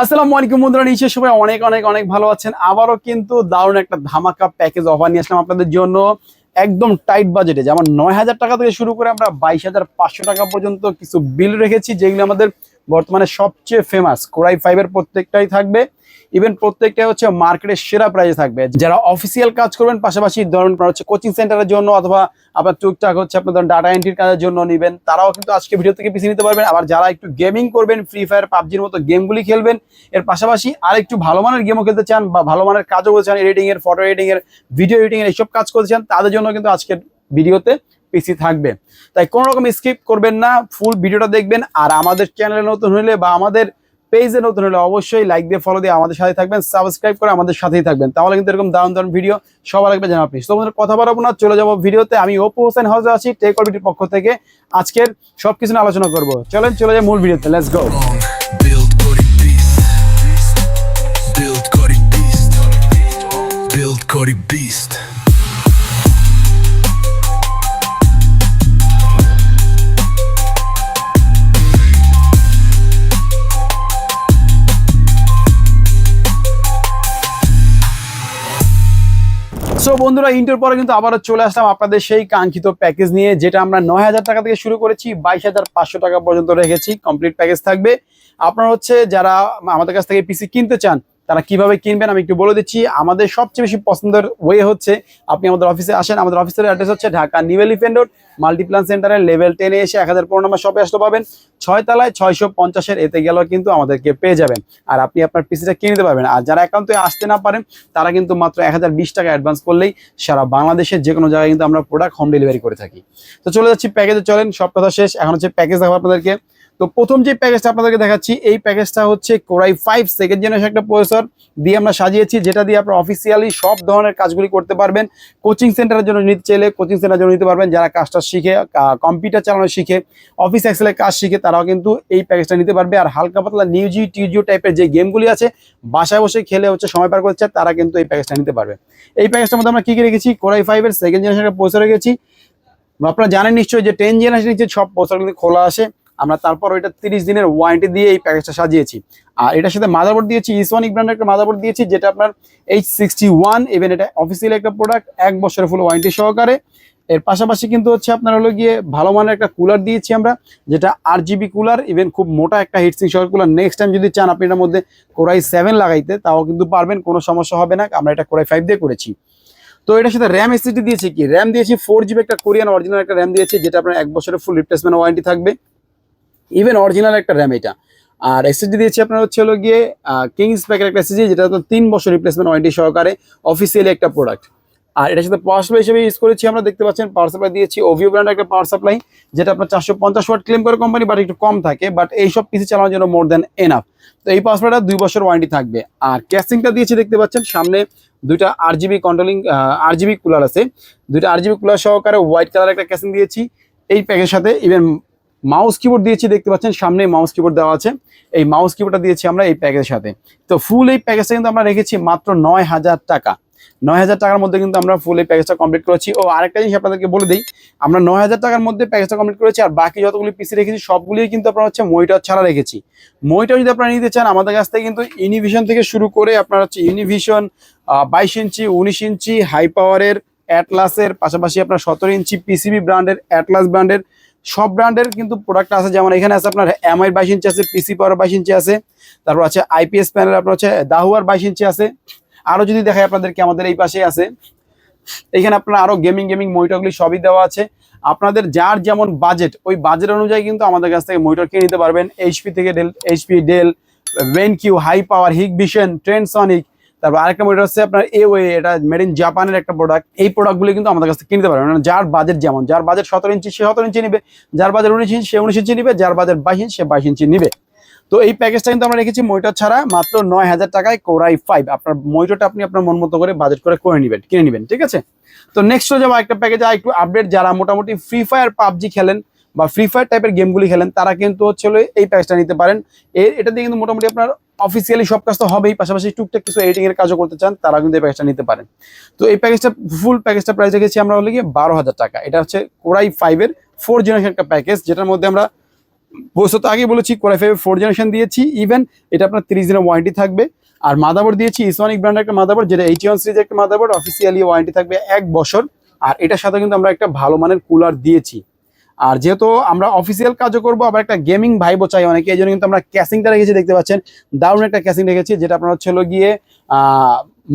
আসসালামু আলাইকুম বন্ধুরা নিশ্চয় সবাই অনেক অনেক অনেক ভালো আছেন। আবারও কিন্তু দারুণ একটা ধামাকা প্যাকেজ অফার নিয়ে আসলাম আপনাদের জন্য। একদম টাইট বাজেটে যেমন নয় হাজার টাকা থেকে শুরু করে আমরা বাইশ হাজার পাঁচশো টাকা পর্যন্ত কিছু বিল রেখেছি, যেগুলো আমাদের বর্তমানে সবচেয়ে ফেমাস কোরাই ফাইভের প্রত্যেকটাই থাকবে। ইভেন প্রত্যেকটা হচ্ছে মার্কেটের সেরা প্রাইসে থাকবে। যারা অফিসিয়াল কাজ করবেন, পাশাপাশি ধরুন হচ্ছে কোচিং সেন্টারের জন্য অথবা আপনার টুকটাক হচ্ছে আপনার ধরুন ডাটা এন্ট্রির কাজের জন্য নেবেন, তারাও কিন্তু আজকে ভিডিও থেকে পিছিয়ে নিতে পারবেন। আবার যারা একটু গেমিং করবেন ফ্রি ফায়ার পাবজির মতো গেমগুলি খেলবেন, এর পাশাপাশি আর একটু ভালো মানের গেমও খেলতে চান বা ভালো মানের কাজও করতে চান এডিটিং এর ফটো এডিটিং এর ভিডিও এডিটিং এর, এইসব কাজ করতে চান, তাদের জন্য কিন্তু আজকের ভিডিওতে পিসি থাকবে। তাই কোনো রকম স্কিপ করবেন না ফুল ভিডিওটা দেখবেন, আর আমাদের চ্যানেলে নতুন হলে বা আমাদের পেজে নতুন হলে অবশ্যই লাইক দিয়ে ফলো দিয়ে আমাদের সাথে থাকবেন সাবস্ক্রাইব করে আমাদের সাথেই থাকবেন। তাহলে কিন্তু এরকম দারুণ দারুণ ভিডিও সবার লাগবে জানা আপনি। তো আমাদের কথা বাড়াবো না, চলে যাব ভিডিওতে আমি ওপো হোসেন হাউসে আছি টেক অরবিটির পক্ষ থেকে। আজকের সবকিছু নিয়ে আলোচনা করব। চলেন, চলে যাই মূল ভিডিওতে লেটস গো. সো বন্ধুরা, ইন্টার পরে কিন্তু আবারও চলে আসলাম আপনাদের সেই কাঙ্ক্ষিত প্যাকেজ নিয়ে, যেটা আমরা নয় হাজার টাকা থেকে শুরু করেছি, বাইশ হাজার পাঁচশো টাকা পর্যন্ত রেখেছি কমপ্লিট প্যাকেজ থাকবে। আপনার হচ্ছে যারা আমাদের কাছ থেকে পিসি কিনতে চান তারা কীভাবে কিনবেন আমি একটু বলে দিচ্ছি। আমাদের সবচেয়ে বেশি পছন্দের ওয়ে হচ্ছে, আপনি আমাদের অফিসে আসেন, আমাদের অফিসের অ্যাড্রেস হচ্ছে Dhaka New Elephant Road Multiplan সেন্টারের লেভেল টেনে এসে এক হাজার পনেরো শপে আসতে পাবেন ছয় তলায় ছয়শো পঞ্চাশের এতে গেলেও কিন্তু আমাদেরকে পেয়ে যাবেন। আর আপনি আপনার পিসিটা কিনে নিতে পারবেন। আর যারা একান্তই আসতে না পারেন, তারা কিন্তু মাত্র এক হাজার বিশ টাকা অ্যাডভান্স করলেই সারা বাংলাদেশের যে কোনো জায়গায় কিন্তু আমরা প্রোডাক্ট হোম ডেলিভারি করে থাকি। তো চলে যাচ্ছি প্যাকেজে চলেন, সব কথা শেষ। এখন হচ্ছে প্যাকেজ দেখাবো আপনাদেরকে। তো প্রথম যে প্যাকেজটা আপনাদেরকে দেখাচ্ছি, এই প্যাকেজটা হচ্ছে core i five second generation একটা প্রসেসর দিয়ে আমরা সাজিয়েছি, যেটা দিয়ে আপনারা অফিসিয়ালি সব ধরনের কাজগুলি করতে পারবেন। কোচিং সেন্টারের জন্য নিতে চাইলে কোচিং সেন্টারের জন্য নিতে পারবেন, যারা কাজটা শিখে কম্পিউটার চালানো শিখে অফিস এক্সেলের কাজ শিখে, তারাও কিন্তু এই প্যাকেজটা নিতে পারবে। আর হালকা পাতলা নিউজি টিউজিও টাইপের যে গেমগুলি আছে, বাসায় বসে খেলে হচ্ছে সময় পার করছে, তারা কিন্তু এই প্যাকেজটা নিতে পারবে। এই প্যাকেজটার মধ্যে আমরা কি কি রেখেছি? কোরাই ফাইভের সেকেন্ড জেনারেশন একটা প্রসেসর রেখেছি। আপনারা জানেন নিশ্চয়ই যে টেন জেনারেশন যে সব প্রসেসর কিন্তু খোলা আসে আমরা তারপর ওইটা তিরিশ দিনের ওয়ারেন্টি দিয়ে এই প্যাকেজটা সাজিয়েছি। আর এটার সাথে মাদারবোর্ড দিয়েছি ইসওয়ানিক ব্র্যান্ডের একটা মাদারবোর্ড দিয়েছি, যেটা আপনার এইচ সিক্সটি ওয়ান ইভেন এটা অফিসিয়াল একটা প্রোডাক্ট এক বছরের ফুল ওয়ারেন্টি সহকারে। এর পাশাপাশি কিন্তু হচ্ছে আপনার হলো গিয়ে ভালো মানের একটা কুলার দিয়েছি আমরা, যেটা আর জিবি কুলার ইভেন খুব মোটা একটা হিটসিং সহ কুলার নেক্সট টাইম যদি চান আপনি এটার মধ্যে কোরাই সেভেন লাগাইতে, তাও কিন্তু পারবেন, কোনো সমস্যা হবে না, আমরা এটা কোরাই ফাইভ দিয়ে করেছি। তো এটার সাথে র্যাম এসিডি দিয়েছি কি? র্যাম দিয়েছি ফোর জিবি একটা কোরিয়ান অরিজিনাল একটা র্যাম দিয়েছি, যেটা আপনার এক বছরের ফুল রিপ্লেসমেন্ট ওয়ারেন্টি থাকবে। ইভেন অরিজিনাল একটা র্যাম এটা। আর এসএসডি দিয়েছি আপনার হচ্ছে হলো গিয়ে কিংস প্যাকের একটা এসএসডি যেটা তো তিন বছর রিপ্লেসমেন্ট ওয়ারেন্টি সহকারে অফিসিয়ালি একটা প্রোডাক্ট আর এটার সাথে পাওয়ার সাপ্লাই হিসেবে ইউজ করেছি আমরা, দেখতে পাচ্ছেন পাওয়ার সাপ্লাই দিয়েছি। ওভিও ব্র্যান্ড একটা পাওয়ার সাপ্লাই যেটা আপনার চারশো পঞ্চাশ ওয়াট ক্লেম করে কোম্পানি বাট একটু কম থাকে। বাট এইসব পিসি চালানোর জন্য মোর দেন এনাফ তো এই পাওয়ার সাপ্লাইটা দুই বছর ওয়ারেন্টি থাকবে। আর ক্যাসিংটা দিয়েছি, দেখতে পাচ্ছেন সামনে দুইটা R GB controlling R GB cooler আছে। দুইটা আর জিবি কুলার সহকারে হোয়াইট কালার একটা ক্যাসিং দিয়েছি। এই প্যাকের সাথে ইভেন মাউস কিবোর্ড দিয়েছি, দেখতে পাচ্ছেন সামনে মাউস কিবোর্ড দেওয়া আছে। এই মাউস কিবোর্ডটা দিয়েছি আমরা এই প্যাকেজের সাথে। তো ফুল এই প্যাকেজটা কিন্তু আমরা রেখেছি মাত্র নয় হাজার টাকা। নয় হাজার টাকার মধ্যে কিন্তু আমরা ফুল এই প্যাকেজটা কমপ্লিট করেছি। ও, আরেকটা জিনিস আপনাদেরকে বলে দিই, আমরা নয় হাজার টাকার মধ্যে প্যাকেজটা কমপ্লিট করেছি আর বাকি যতগুলি পিসি রেখেছি সবগুলি কিন্তু আপনার হচ্ছে মইটার ছাড়া রেখেছি। মইটার যদি আপনারা নিতে চান, আমাদের কাছ থেকে কিন্তু ইউনিভিশন থেকে শুরু করে আপনার হচ্ছে ইউনিভিশন বাইশ ইঞ্চি, উনিশ ইঞ্চি হাই পাওয়ারের অ্যাটলাসের পাশাপাশি আপনার সতেরো ইঞ্চি পিসিবি ব্র্যান্ডের অ্যাটলাস ব্র্যান্ডের সব ব্র্যান্ডের কিন্তু প্রোডাক্ট আছে। যেমন এখানে আছে আপনার এমআই বাইশ ইঞ্চি আছে পিসি পাওয়ার বাইশ ইঞ্চি আছে, তারপর আছে আইপিএস প্যানেল আপনার হচ্ছে দাহুয়ার বাইশ ইঞ্চি আছে। আরও যদি দেখাই আপনাদেরকে, আমাদের এই পাশে আছে। এখানে আপনার আরও গেমিং গেমিং মনিটরগুলি সবই দেওয়া আছে। আপনাদের যার যেমন বাজেট ওই বাজেট অনুযায়ী কিন্তু আমাদের কাছ থেকে মনিটর কিনে নিতে পারবেন। এইচপি থেকে ডেল এইচপি ডেল ওয়েন কিউ high power Hikvision Trendsonic তারপর আরেকটা মনিটর হচ্ছে আপনার এ ওয়ে এটা মেড ইন জাপানের একটা প্রোডাক্ট এই প্রোডাক্টগুলি কিন্তু আমাদের কাছ কিনতে পারবেন। মানে যার বাজেট যেমন, যার বাজেট সতেরো ইঞ্চি, সে সতেরো ইঞ্চি নিবে। যার বাজেট উনিশ ইঞ্চি, সে উনিশ ইঞ্চি নিবে। যার বাজেট বাইশ ইঞ্চি, সে বাইশ ইঞ্চি নিবে। তো এই প্যাকেজটা কিন্তু আমরা রেখেছি মনিটর ছাড়া মাত্র নয় হাজার টাকায় কোরাই ফাইভ আপনার মনিটরটা আপনি আপনার মন মতো করে বাজেট করে করে নেবেন, কিনে নেবেন, ঠিক আছে? তো নেক্সট যাব একটা প্যাকেজ আর একটু আপডেট যারা মোটামুটি ফ্রি ফায়ার পাবজি খেলেন বা ফ্রি ফায়ার টাইপের গেমগুলি খেলেন, তারা কিন্তু হচ্ছে এই প্যাকেজটা নিতে পারেন। এর, এটা দিয়ে কিন্তু মোটামুটি আপনার অফিসিয়ালি সব কাজ তো হবেই, পাশাপাশি টুকটাক কিছু এডিটিং এর কাজও করতে চান তারা কিন্তু এই প্যাকেজটা নিতে পারেন। তো এই প্যাকেজটা ফুল প্যাকেজটা প্রাইস রেখেছি আমরা হলে গিয়ে বারো হাজার টাকা। এটা হচ্ছে কোরাই ফাইভের ফোর জেনারেশন একটা প্যাকেজ যেটার মধ্যে আমরা বস্তু তো আগে বলেছি core i five four generation দিয়েছি ইভেন এটা আপনার তিরিশ দিনের ওয়ারেন্টি থাকবে। আর মাদাবোর্ড দিয়েছি ইসনিক ব্র্যান্ডের একটা মাদাবোর্ড যেটা এইটি ওয়ান সিরিজের একটা মাদাবোর্ড অফিসিয়ালি ওয়ারেন্টি থাকবে এক বছর। আর এটার সাথে কিন্তু আমরা একটা ভালো মানের কুলার দিয়েছি। আর যেহেতু আমরা অফিসিয়াল কাজও করব, আবার একটা গেমিং ভাইবো চাই অনেকে, এই জন্য কিন্তু আমরা ক্যাসিংটা রেখেছি, দেখতে পাচ্ছেন। দারুণ একটা ক্যাসিং রেখেছি, যেটা আপনার হচ্ছে হলো গিয়ে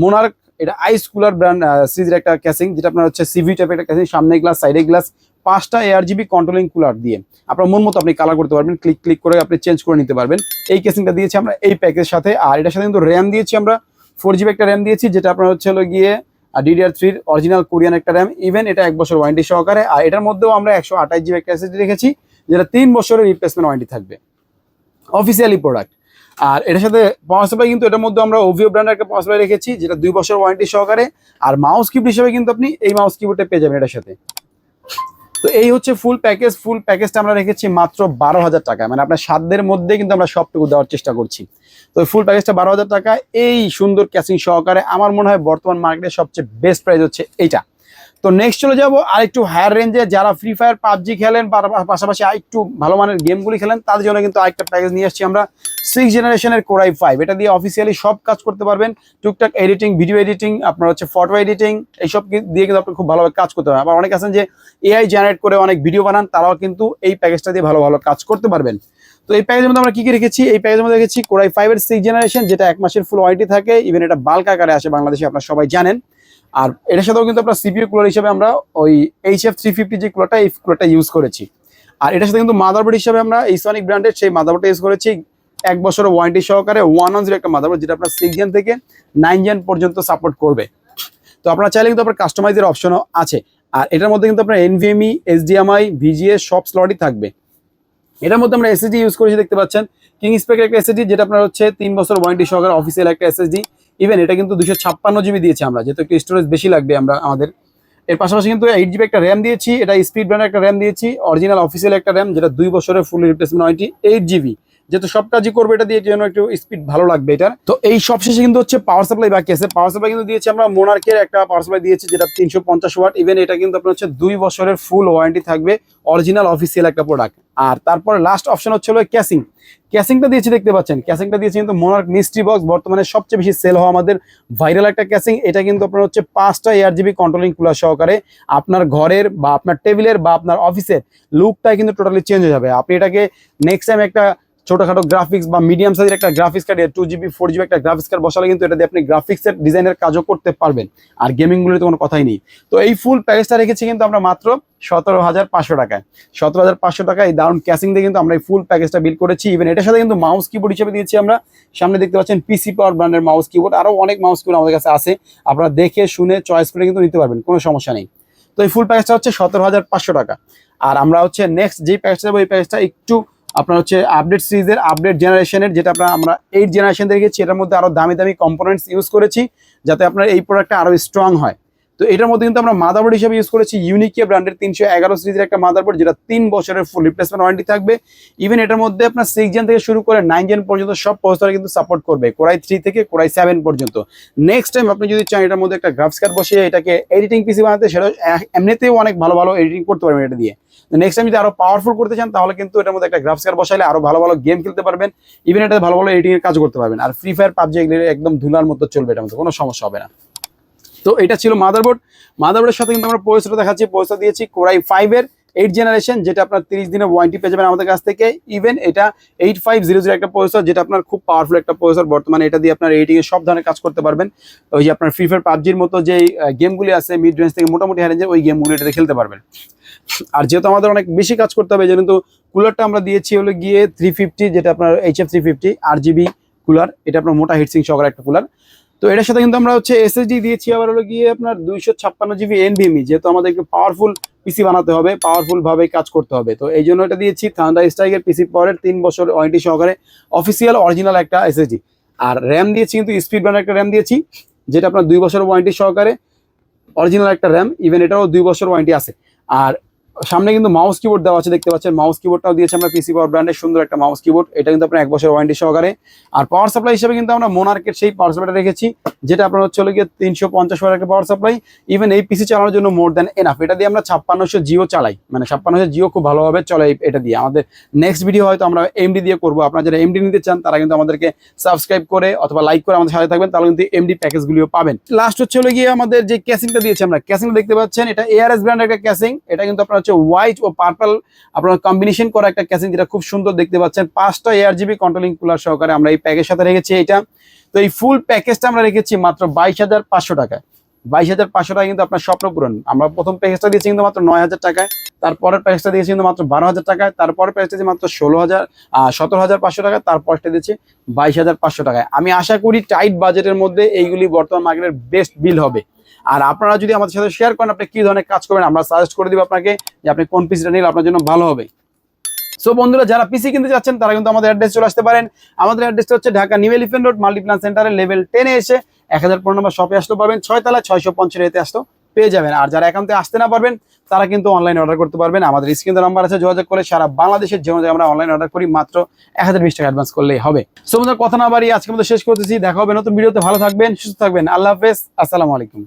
মোনার্ক এটা আইস কুলার ব্র্যান্ড সিরিজের একটা ক্যাসিং যেটা আপনার হচ্ছে সিভি টাইপের একটা ক্যাসিং সামনে গ্লাস সাইডে গ্লাস পাঁচটা এআর জিবি কন্ট্রোলিং কুলার দিয়ে। আপনার মন মতো আপনি কালার করতে পারবেন ক্লিক ক্লিক করে আপনি চেঞ্জ করে নিতে পারবেন। এই কেসিংটা দিয়েছি আমরা এই প্যাকের সাথে, আর এটার সাথে কিন্তু র্যাম দিয়েছি আমরা ফোর জিবি একটা র্যাম দিয়েছি, যেটা আপনার হচ্ছে হলো গিয়ে ডিডিআর থ্রির অরিজিনাল কোরিয়ান একটা র্যাম ইভেন এটা এক বছর ওয়ারেন্টি সহকারে। আর এটার মধ্যেও আমরা একশো আঠাশ জিবি একটা এসএসডি রেখেছি, যেটা তিন বছরের রিপ্লেসমেন্ট ওয়ারেন্টি থাকবে। অফিসিয়ালি প্রোডাক্ট আর এটার সাথে পাওয়ার সাপ্লাই কিন্তু এটার মধ্যে আমরা ওভিও ব্র্যান্ডের একটা পাওয়ার সাপ্লাই রেখেছি, যেটা দুই বছর ওয়ারেন্টি সহকারে। আর মাউস কিবোর্ড হিসেবে কিন্তু আপনি এই মাউস কিবোর্ডটা পেয়ে যাবেন এটার সাথে। তো এই হচ্ছে ফুল প্যাকেজ ফুল প্যাকেজটা আমরা রেখেছি মাত্র বারো হাজার টাকা মানে আপনার সাধ্যের মধ্যে কিন্তু আমরা সবটুকু দেওয়ার চেষ্টা করছি। তো ফুল প্যাকেজটা বারো হাজার টাকা এই সুন্দর ক্যাসিং সহকারে আমার মনে হয় বর্তমান মার্কেটে সবচেয়ে বেস্ট প্রাইস হচ্ছে এইটা। তো নেক্সট চলে যাব আর একটু হায়ার রেঞ্জে যারা ফ্রি ফায়ার পাবজি খেলেন পাশাপাশি আর একটু ভালো মানের গেমগুলি খেলেন, তাদের জন্য কিন্তু আরেকটা প্যাকেজ নিয়ে আসছি আমরা সিক্স জেনারেশনের কোরাই ফাইভ এটা দিয়ে অফিসিয়ালি সব কাজ করতে পারবেন। টুকটাক এডিটিং ভিডিও এডিটিং আপনার হচ্ছে ফটো এডিটিং এইসব দিয়ে কিন্তু আপনি খুব ভালোভাবে কাজ করতে পারবেন। আবার অনেক আছেন যে এআই জেনারেট করে অনেক ভিডিও বানান, তারাও কিন্তু এই প্যাকেজটা দিয়ে ভালো ভালো কাজ করতে পারবেন। তো এই প্যাকেজের মধ্যে আমরা কি কি রেখেছি? এই প্যাকেজের মধ্যে রেখেছি কোরাই ফাইভের সিক্স জেনারেশন যেটা এক মাসের ফুল ওয়ারেন্টি থাকে। ইভেন এটা বাল্ক আকারে আসে বাংলাদেশে, আপনারা সবাই জানেন। আর এটার সাথেও কিন্তু আপনার সিপিইউ কুলার হিসেবে আমরা ওই এইচ এফ থ্রি ফিফটি যে কুলারটা এই কুলারটা ইউজ করেছি। আর এটার সাথে কিন্তু মাদারবোর্ড হিসেবে আমরা এই সনিক ব্র্যান্ডের সেই মাদারবোর্ডটা ইউজ করেছি। এক বছরের ওয়ারেন্টি সহকারে ওয়ান অন জিরো একটা মাদারবোর্ড যেটা আপনার সিক্স জেন থেকে নাইন জেন পর্যন্ত সাপোর্ট করবে। তো আপনারা চাইলে কিন্তু আপনার কাস্টমাইজের অপশনও আছে। আর এটার মধ্যে কিন্তু আপনার এনভিএমই এইচডিএমআই ভিজিএস সব স্লটই থাকবে। এটার মধ্যে আমরা এসএসডি ইউজ করেছি, দেখতে পাচ্ছেন। কিং স্পেকের একটা এসএসডি যেটা আপনার হচ্ছে তিন বছর ওয়ারেন্টি সহকারে অফিসিয়াল একটা এসএসডি ইভেন এটা কিন্তু দুশো ছাপ্পান্ন জিবি দিয়েছি আমরা, যেহেতু একটু স্টোরেজ বেশি লাগবে আমরা, আমাদের। এর পাশাপাশি কিন্তু এইট জিবি একটা র্যাম দিয়েছি, এটা স্পিড ব্র্যান্ডের একটা র্যাম দিয়েছি অরিজিনাল অফিসিয়াল একটা র্যাম যেটা দুই বছরের full replacement warranty eight GB যেহেতু সব কাজই করবে, এটা দিয়ে যেন একটু স্পিড ভালো লাগবে এটা তো এই সব শেষে কিন্তু হচ্ছে পাওয়ার সাপ্লাই বাকি আছে। পাওয়ার সাপ্লাই কিন্তু দিয়েছি আমরা মোনার্কের একটা পাওয়ার সাপ্লাই দিয়েছি, যেটা তিনশো পঞ্চাশ ওয়াট ইভেন এটা কিন্তু আপনার হচ্ছে দুই বছরের ফুল ওয়ারেন্টি থাকবে অরিজিনাল অফিসিয়াল একটা প্রোডাক্ট আর তারপরে লাস্ট অপশন হচ্ছে হলো ক্যাসিং ক্যাসিংটা দিয়েছি, দেখতে পাচ্ছেন? ক্যাসিংটা দিয়েছি কিন্তু মোনার্ক মিস্ট্রি বক্স বর্তমানে সবচেয়ে বেশি সেল হওয়া আমাদের ভাইরাল একটা ক্যাসিং এটা কিন্তু আপনার হচ্ছে পাঁচটা এয়ার জিবি কন্ট্রোলিং কুলার সহকারে আপনার ঘরের বা আপনার টেবিলের বা আপনার অফিসের লুকটাই কিন্তু টোটালি চেঞ্জ হয়ে যাবে। আপনি এটাকে নেক্সট টাইম একটা ছোটখাটো গ্রাফিক্স বা মিডিয়াম সাইজের একটা graphics card two GB four GB একটা গ্রাফিক্স কার্ড বসালে কিন্তু এটা দিয়ে আপনি গ্রাফিক্সের ডিজাইনের কাজও করতে পারবেন। আর গেমিংগুলোতে কোনো কথাই নেই। তো এই ফুল প্যাকেজটা রেখেছি কিন্তু আমরা মাত্র সতেরো হাজার পাঁচশো টাকায়। সতেরো হাজার পাঁচশো টাকায় এই দারুণ ক্যাসিং দিয়ে কিন্তু আমরা এই ফুল প্যাকেজটা বিল করেছি। ইভেন এটার সাথে কিন্তু মাউস কিবোর্ড হিসেবে দিয়েছি আমরা। সামনে দেখতে পাচ্ছেন পিসি পাওয়ার ব্র্যান্ডের মাউস কিবোর্ড আরও অনেক মাউস কিবোর্ড আমাদের কাছে আছে। আপনারা দেখে, শুনে চয়েস করে কিন্তু নিতে পারবেন। কোনো সমস্যা নেই। তো এই ফুল প্যাকেজটা হচ্ছে সতেরো হাজার পাঁচশো টাকা। আর আমরা হচ্ছে নেক্সট যেই প্যাকেজটা এই প্যাকেজটা একটু আপনার হচ্ছে আপডেট সিরিজের আপডেট জেনারেশনের যেটা আপনার আমরা এইট জেনারেশন দেখেছি, এটার মধ্যে আরও দামি দামি কম্পোনেন্টস ইউজ করেছি, যাতে আপনার এই প্রোডাক্টটা আরও স্ট্রং হয়। তো এটার মধ্যে কিন্তু আমরা মাদারবোর্ড হিসেবে ইউজ করেছি ইউনিকিয়া ব্র্যান্ডের তিনশো এগারো সিরিজের একটা মাদারবোর্ড যেটা তিন বছরের ফুল রিপ্লেসমেন্ট ওয়ারেন্টি থাকবে। ইভেন এটার মধ্যে আপনার সিক্স জেন থেকে শুরু করে নাইন জেন পর্যন্ত সব প্রসেসর কিন্তু সাপোর্ট করবে কোরাই থ্রি থেকে কোরাই সেভেন পর্যন্ত। নেক্সট টাইম আপনি যদি চান এটার মধ্যে একটা গ্রাফিক্স কার্ড বসিয়ে এটাকে এডিটিং পিসি বানাতে, সেটা এমনিতেও অনেক ভালো ভালো এডিটিং করতে পারবেন এটা দিয়ে। নেক্সট টাইম যদি আরও পাওয়ারফুল করতে চান, তাহলে কিন্তু এটার মধ্যে একটা গ্রাফিক্স কার্ড বসাইলে আরও ভালো ভালো গেম খেলতে পারবেন। ইভেন এটা ভালো ভালো এডিটিং এর কাজ করতে পারবেন। আর ফ্রি ফায়ার পাবজি একদম ধুলার মতো চলবে এটার মধ্যে, কোনো সমস্যা হবে না। তো এটা ছিল মাদারবোর্ড মাদারবোর্ডের সাথে কিন্তু আমরা পয়সাটা দেখাচ্ছি পয়সা দিয়েছি কোরাই ফাইভের এইট জেনারেশন যেটা আপনার তিরিশ দিনের ওয়ারেন্টি পেয়ে যাবেন আমাদের কাছ থেকে। ইভেন এটা এইট ফাইভ জিরো জিরো একটা প্রসেসর যেটা আপনার খুব পাওয়ারফুল একটা প্রসেসর বর্তমানে এটা দিয়ে আপনার এর সব ধরনের কাজ করতে পারবেন। ওই যে আপনার ফ্রি ফায়ার পাবজির মতো যে গেমগুলি আছে মিড রেঞ্জ থেকে মোটামুটি হাই রেঞ্জের ওই গেমগুলো এটাতে খেলতে পারবেন। আর যেহেতু আমাদের অনেক বেশি কাজ করতে হবে, যেহেতু কুলারটা আমরা দিয়েছি হলো গিয়ে থ্রি ফিফটি যেটা আপনার H F three fifty R GB cooler এটা আপনার মোটা হিটসিং সহকারে একটা কুলার তো এটার সাথে কিন্তু আমরা হচ্ছে এসএসডি দিয়েছি, আবার হলো গিয়ে আপনার দুইশো ছাপ্পান্ন জিবি এনভিএমই যেহেতু আমাদের একটু পাওয়ারফুল পিসি বানাতে হবে পাওয়ারফুল ভাবে কাজ করতে হবে। তো এই জন্য এটা দিয়েছি থান্ডার স্ট্রাইকের পিসি পাওয়ারের তিন বছর ওয়ারেন্টি সহকারে অফিসিয়াল অরিজিনাল একটা এসএসডি আর র্যাম দিয়েছি কিন্তু স্পিড ব্র্যান্ড একটা র্যাম দিয়েছি, যেটা আপনার দুই বছর ওয়ারেন্টি সহকারে অরিজিনাল একটা র্যাম ইভেন এটাও দুই বছর ওয়ারেন্টি আছে। আর সামনে কিন্তু মাউস কিবোর্ড দেওয়া আছে, দেখতে পাচ্ছেন? মাউস কিবোর্ডটাও দিয়েছে আমরা পিসি পাওয়ার ব্র্যান্ডের সুন্দর একটা মাউস কিবোর্ড এটা কিন্তু আপনার এক বছর ওয়ারেন্টি সহকারে। আর পাওয়ার সাপ্লাই হিসেবে কিন্তু আমরা মোনার্কের সেই পাওয়ার সাপ্লাইটা রেখেছি, যেটা আপনার হচ্ছে গিয়ে তিনশো পঞ্চাশ একটা পাওয়ার সাপ্লাই ইভেন এই পিসি চালানোর জন্য মোর দ্যান এনাফ এটা দিয়ে আমরা ছাপ্পান্নশো জিও চালাই। মানে ছাপ্পান্নশো জিও খুব ভালোভাবে চলে এটা দিয়ে। আমাদের নেক্সট ভিডিও হয়তো আমরা এমডি দিয়ে করব। আপনারা যারা এমডি নিতে চান, তারা কিন্তু আমাদেরকে সাবস্ক্রাইব করে অথবা লাইক করে আমাদের সাথে থাকবেন, তাহলে কিন্তু এমডি প্যাকেজগুলিও পাবেন। লাস্ট হচ্ছে গিয়ে আমাদের যে ক্যাসিংটা দিয়েছি আমরা। ক্যাসিংটা দেখতে পাচ্ছেন, এটা এআরএস ব্র্যান্ডের একটা ক্যাসিং এটা কিন্তু আপনার হচ্ছে হোয়াইট ও পার্পল আপনার কম্বিনেশন করা একটা ক্যাসিং যেটা খুব সুন্দর দেখতে পাচ্ছেন। পাঁচটা এয়ার জিবি কন্ট্রোলিং কুলার সহকারে আমরা এই প্যাকের সাথে রেখেছি এটা। তো এই ফুল প্যাকেজটা আমরা রেখেছি মাত্র বাইশ হাজার পাঁচশো টাকায়। বাইশ হাজার পাঁচশো টাকা কিন্তু আপনার স্বপ্ন পূরণ। আমরা প্রথম প্যাকেজটা দিয়েছি কিন্তু মাত্র নয় হাজার টাকায়। তারপরের প্যাকেজটা দিয়েছি কিন্তু মাত্র বারো হাজার টাকায়। তারপরের প্যাকেজটা দিয়েছি মাত্র ষোলো হাজার সতেরো হাজার পাঁচশো টাকা তারপরটা দিয়েছি বাইশ হাজার পাঁচশো টাকায়। আমি আশা করি টাইট বাজেটের মধ্যে এইগুলি বর্তমান মার্কেটের বেস্ট বিল হবে। আর আপনারা যদি আমাদের সাথে শেয়ার করেন, আপনি কি ধরনের কাজ করবেন, আমরা সাজেস্ট করে দিব আপনাকে যে আপনি কোন পিসিটা নিলে আপনার জন্য ভালো হবে। সো বন্ধুরা, যারা পিসি কিনতে যাচ্ছেন, তারা কিন্তু আমাদের অ্যাড্রেস চলে আসতে পারেন। আমাদের অ্যাড্রেসটা হচ্ছে Dhaka New Elephant Road Multiplan সেন্টারের লেভেল টেনে এসে এক হাজার পনেরো নম্বর শপে আসতে পারবেন। ছয়তলা ছয়শো পঞ্চাশ এতে আসতেও পেয়ে যাবেন। আর যারা একান্তে আসতে না পারবেন, তারা কিন্তু অনলাইনে অর্ডার করতে পারবেন। আমাদের স্ক্রিনে নাম্বার আছে, যোগাযোগ করে সারা বাংলাদেশের যে আমরা অনলাইন অর্ডার করি, মাত্র এক হাজার বিশ টাকা অ্যাডভান্স করলেই হবে। সো কথা না বাড়ি আজকে মধ্যে শেষ করতেছি। দেখা হবে নতুন ভিডিওতে ভালো থাকবেন, সুস্থ থাকবেন। আল্লাহ হাফেজ। আসসালামু আলাইকুম।